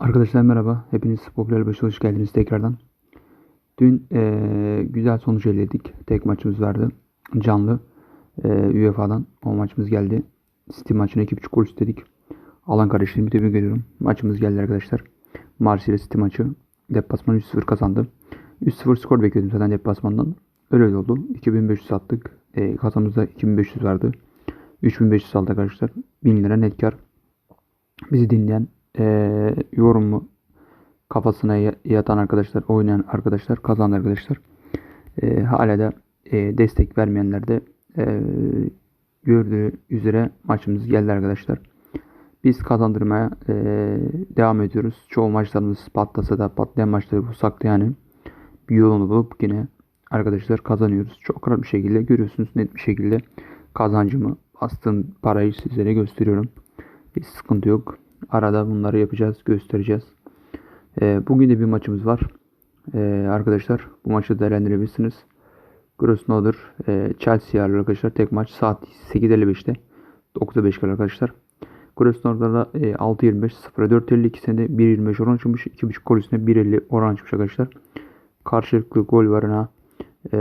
Arkadaşlar merhaba. Hepiniz Popüler Beşe hoş geldiniz tekrardan. Dün eee, güzel sonuç elde ettik. Tek maçımız vardı. Canlı. Eee UEFA'dan. O maçımız geldi. City maçına 2.5 gol istedik. Alan kardeşlerimi tebrik ediyorum. Maçımız geldi arkadaşlar. Marsilya City maçı. Deplasman 3-0 kazandı. 3-0 skor bekliyordum zaten deplasmandan. Öyle de oldu. 2500 attık. Eee kasamızda 2500 vardı. 3500 aldı arkadaşlar. 1000 lira net kar. Bizi dinleyen eee yorumu kafasına ya- yatan arkadaşlar, oynayan arkadaşlar, kazandı arkadaşlar. Eee, hala da eee, destek vermeyenler de eee, gördüğü üzere maçımız geldi arkadaşlar. Biz kazandırmaya eee, devam ediyoruz. Çoğu maçlarımız patlasa da patlayan maçları bulsak da yani bir yolunu bulup yine arkadaşlar kazanıyoruz. Çok rahat bir şekilde görüyorsunuz net bir şekilde kazancımı bastığım parayı sizlere gösteriyorum. Hiç sıkıntı yok. Arada bunları yapacağız, göstereceğiz. Ee, bugün de bir maçımız var. Ee, arkadaşlar bu maçı değerlendirebilirsiniz. Grosnoder e, Chelsea arkadaşlar. Tek maç saat 8.55'te. 9'a 5 kadar arkadaşlar. Grosnoder'da e, 6.25 0'a 4.50 ikisinde 1.25 oran açmış. 2.5 gol üstüne 1.50 oran açmış arkadaşlar. Karşılıklı gol varına e,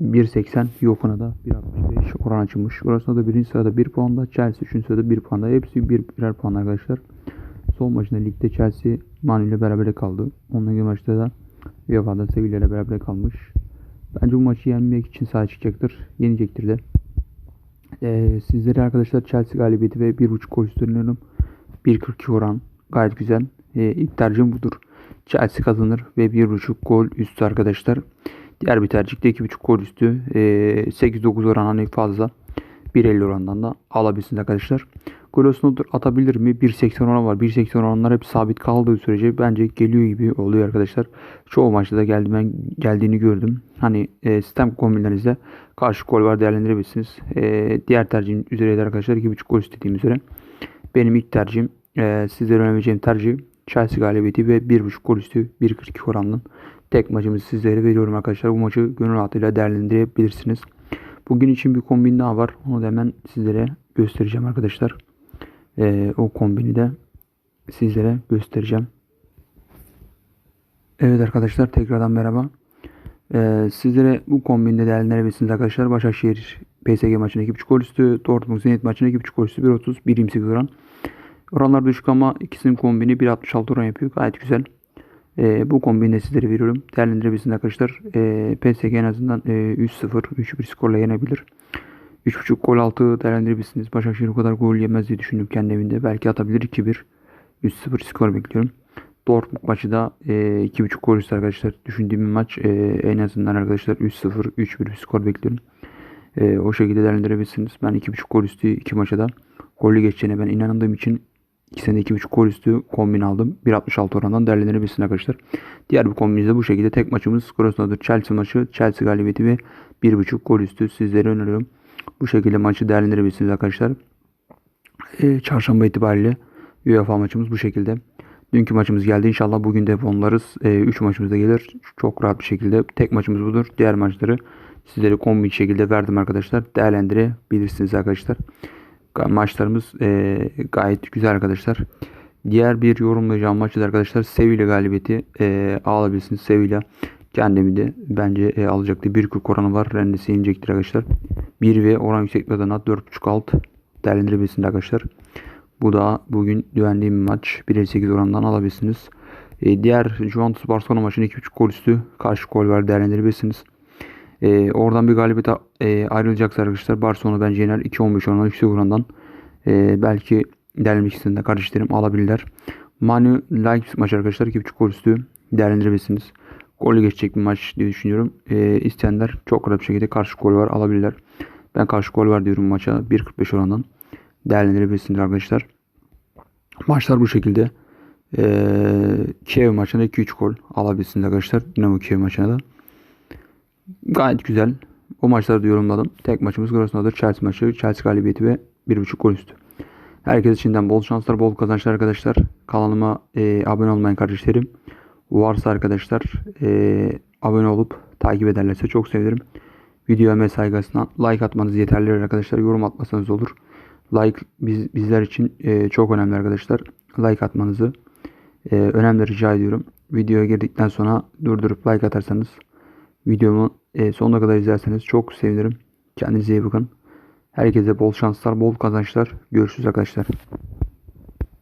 1.80 yokuna da 1.65 oran açılmış. Grosnoder birinci sırada 1 puanda. Chelsea 3. sırada 1 puanda. Hepsi bir, birer puan arkadaşlar. Son maçında ligde Chelsea Manu ile beraber kaldı. Onunla maçta da UEFA'da Sevilla ile beraber kalmış. Bence bu maçı yenmek için sahaya çıkacaktır. Yenecektir de. Ee, sizlere arkadaşlar Chelsea galibiyeti ve 1.5 gol üstünlüyorum. 1.42 oran. Gayet güzel. Ee, ilk tercihim budur. Chelsea kazanır ve 1.5 gol üstü arkadaşlar. Diğer bir tercih de 2.5 gol üstü. Ee, 8-9 oran fazla. 1.50 orandan da alabilirsiniz arkadaşlar. Grosnodur atabilir mi? 1.80 oran var. 1.80 oranlar hep sabit kaldığı sürece bence geliyor gibi oluyor arkadaşlar. Çoğu maçta da geldi, ben geldiğini gördüm. Hani e, sistem kombinlerinizde karşı gol var değerlendirebilirsiniz. E, diğer tercihim üzereydi arkadaşlar. 2.5 gol istediğim üzere. Benim ilk tercihim e, sizlere önereceğim tercih Chelsea galibiyeti ve 1.5 gol üstü 1.42 oranlı. Tek maçımızı sizlere veriyorum arkadaşlar. Bu maçı gönül rahatlığıyla değerlendirebilirsiniz. Bugün için bir kombin daha var. Onu da hemen sizlere göstereceğim arkadaşlar. Ee, o kombini de sizlere göstereceğim. Evet arkadaşlar tekrardan merhaba. Ee, sizlere bu kombinde değerlendirebilirsiniz arkadaşlar. Başakşehir PSG maçına 2.5 gol üstü. Dortmund Zenit maçına 2.5 gol üstü. 1.30 1.28 oran. Oranlar düşük ama ikisinin kombini 1.66 oran yapıyor. Gayet güzel. Ee, bu kombini de sizlere veriyorum. Değerlendirebilirsiniz arkadaşlar. Ee, PSG en azından e, 3-0, 3-1 skorla yenebilir. 3.5 gol altı değerlendirebilirsiniz. Başakşehir o kadar gol yemez diye düşündüm kendi evinde. Belki atabilir 2-1. 3-0 skor bekliyorum. Dortmund maçı da e, 2.5 gol üstü arkadaşlar. Düşündüğüm bir maç e, en azından arkadaşlar 3-0, 3-1 bir skor bekliyorum. E, o şekilde değerlendirebilirsiniz. Ben 2.5 gol üstü iki maça da gollü geçeceğine ben inandığım için ikisinde 2.5 gol üstü kombin aldım. 1.66 orandan değerlendirebilirsiniz arkadaşlar. Diğer bir kombinimizde bu şekilde tek maçımız Krasnodar Chelsea maçı. Chelsea galibiyeti ve 1.5 gol üstü sizlere öneriyorum. Bu şekilde maçı değerlendirebilirsiniz arkadaşlar. E, çarşamba itibariyle UEFA maçımız bu şekilde. Dünkü maçımız geldi. İnşallah bugün de onlarız. 3 maçımız da gelir. Çok rahat bir şekilde. Tek maçımız budur. Diğer maçları sizlere kombi şekilde verdim arkadaşlar. Değerlendirebilirsiniz arkadaşlar. Maçlarımız e, gayet güzel arkadaşlar. Diğer bir yorumlayacağım maçı da arkadaşlar Sevilla galibiyeti e, alabilirsiniz. Sevilla kendimi de bence e, alacaktı. 1.40 oranı var. Rendesi inecektir arkadaşlar. 1 ve oran yüksekliği adına 4.5 alt değerlendirebilirsiniz arkadaşlar. Bu da bugün güvendiğim bir maç. 1.58 oranından alabilirsiniz. E, diğer Juventus Barcelona maçının 2.5 gol üstü karşı gol var değerlendirebilirsiniz. E, oradan bir galibiyet e, ayrılacaksa arkadaşlar Barcelona bence yener 2.15 oranından yüksek orandan. E, belki isteyen de kardeşlerim alabilirler. Manu Leipzig maçı arkadaşlar 2.5 gol üstü değerlendirebilirsiniz. Golü geçecek bir maç diye düşünüyorum. E, isteyenler çok rahat bir şekilde karşı gol var alabilirler. Ben karşı gol var diyorum maça 1.45 orandan değerlendirebilirsiniz arkadaşlar. Maçlar bu şekilde. Ee, Kiev maçında 2-3 gol alabilirsiniz arkadaşlar. Dinamo Kiev maçına da. Gayet güzel. O maçları da yorumladım. Tek maçımız Krasnodar Chelsea maçı. Chelsea galibiyeti ve 1.5 gol üstü. Herkese şimdiden bol şanslar, bol kazançlar arkadaşlar. Kanalıma e, abone olmayan kardeşlerim varsa arkadaşlar e, abone olup takip ederlerse çok sevinirim. Videoya mesai saygısına like atmanız yeterli arkadaşlar. Yorum atmasanız olur. Like biz, bizler için e, çok önemli arkadaşlar. Like atmanızı e, önemli rica ediyorum. Videoya girdikten sonra durdurup like atarsanız videomu e, sonuna kadar izlerseniz çok sevinirim. Kendinize iyi bakın. Herkese bol şanslar, bol kazançlar. Görüşürüz arkadaşlar.